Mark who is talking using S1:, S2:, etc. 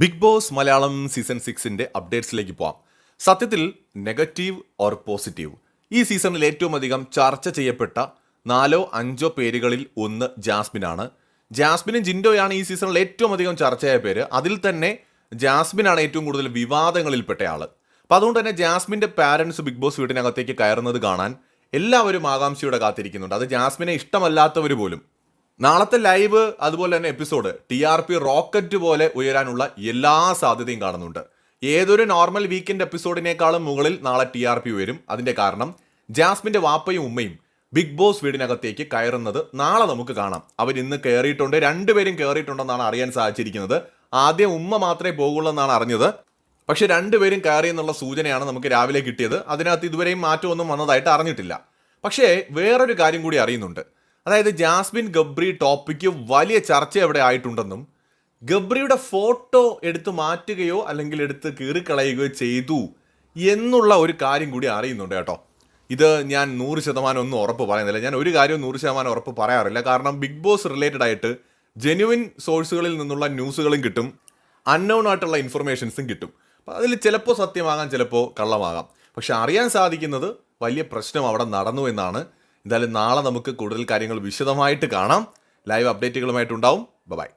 S1: Big boss Malayalam season സിക്സിന്റെ അപ്ഡേറ്റ്സിലേക്ക് പോവാം. സത്യത്തിൽ നെഗറ്റീവ് ഓർ പോസിറ്റീവ്? ഈ സീസണിൽ ഏറ്റവും അധികം ചർച്ച ചെയ്യപ്പെട്ട നാലോ അഞ്ചോ പേരുകളിൽ ഒന്ന് ജാസ്മിനാണ്. ജാസ്മിനും ജിൻഡോയാണ് ഈ സീസണിൽ ഏറ്റവും അധികം ചർച്ചയായ പേര്. അതിൽ തന്നെ ജാസ്മിനാണ് ഏറ്റവും കൂടുതൽ വിവാദങ്ങളിൽപ്പെട്ടയാൾ അപ്പം അതുകൊണ്ട് തന്നെ ജാസ്മിന്റെ പാരൻസ് ബിഗ് ബോസ് വീട്ടിനകത്തേക്ക് കയറുന്നത് കാണാൻ എല്ലാവരും ആകാംക്ഷയോടെ കാത്തിരിക്കുന്നുണ്ട്. അത് ജാസ്മിനെ ഇഷ്ടമല്ലാത്തവർ പോലും. നാളത്തെ ലൈവ് അതുപോലെ തന്നെ episode T R P rocket പോലെ ഉയരാനുള്ള എല്ലാ സാധ്യതയും കാണുന്നുണ്ട്. ഏതൊരു നോർമൽ വീക്കെൻഡ് എപ്പിസോഡിനേക്കാളും മുകളിൽ നാളെ ടി ആർ പി ഉയരും. അതിന്റെ കാരണം ജാസ്മിന്റെ വാപ്പയും ഉമ്മയും ബിഗ് ബോസ് വീടിനകത്തേക്ക് കയറുന്നത് നാളെ നമുക്ക് കാണാം. അവർ ഇന്ന് കയറിയിട്ടുണ്ട് രണ്ടുപേരും കയറിയിട്ടുണ്ടെന്നാണ് അറിയാൻ സാധിച്ചിരിക്കുന്നത്. ആദ്യം ഉമ്മ മാത്രമേ പോകുള്ളൂ എന്നാണ് അറിഞ്ഞത്. പക്ഷെ രണ്ടുപേരും കയറി എന്നുള്ള സൂചനയാണ് നമുക്ക് രാവിലെ കിട്ടിയത്. അതിനകത്ത് ഇതുവരെയും മാറ്റമൊന്നും വന്നതായിട്ട് അറിഞ്ഞിട്ടില്ല. പക്ഷേ വേറൊരു കാര്യം കൂടി അറിയുന്നുണ്ട്. അതായത് ജാസ്മിൻ ഗബ്രി ടോപ്പിക്ക് വലിയ ചർച്ച എവിടെ ആയിട്ടുണ്ടെന്നും ഗബ്രിയുടെ ഫോട്ടോ എടുത്ത് മാറ്റുകയോ അല്ലെങ്കിൽ എടുത്ത് കീറിക്കളയുകയോ ചെയ്തു എന്നുള്ള ഒരു കാര്യം കൂടി അറിയുന്നുണ്ട് കേട്ടോ. ഇത് ഞാൻ നൂറ് ശതമാനം ഒന്നും ഉറപ്പ് പറയുന്നില്ല. ഞാൻ ഒരു കാര്യവും നൂറ് ശതമാനം ഉറപ്പ് പറയാറില്ല. കാരണം ബിഗ് ബോസ് റിലേറ്റഡ് ആയിട്ട് ജെന്യുവിൻ സോഴ്സുകളിൽ നിന്നുള്ള ന്യൂസുകളും കിട്ടും. അൺനോൺ ആയിട്ടുള്ള ഇൻഫർമേഷൻസും കിട്ടും. അപ്പം അതിൽ ചിലപ്പോൾ സത്യമാകാം ചിലപ്പോൾ കള്ളമാകാം. പക്ഷെ അറിയാൻ സാധിക്കുന്നത് വലിയ പ്രശ്നം അവിടെ നടന്നു എന്നാണ് എന്തായാലും നാളെ നമുക്ക് കൂടുതൽ കാര്യങ്ങൾ വിശദമായിട്ട് കാണാം. Live അപ്ഡേറ്റുകളുമായിട്ടുണ്ടാവും by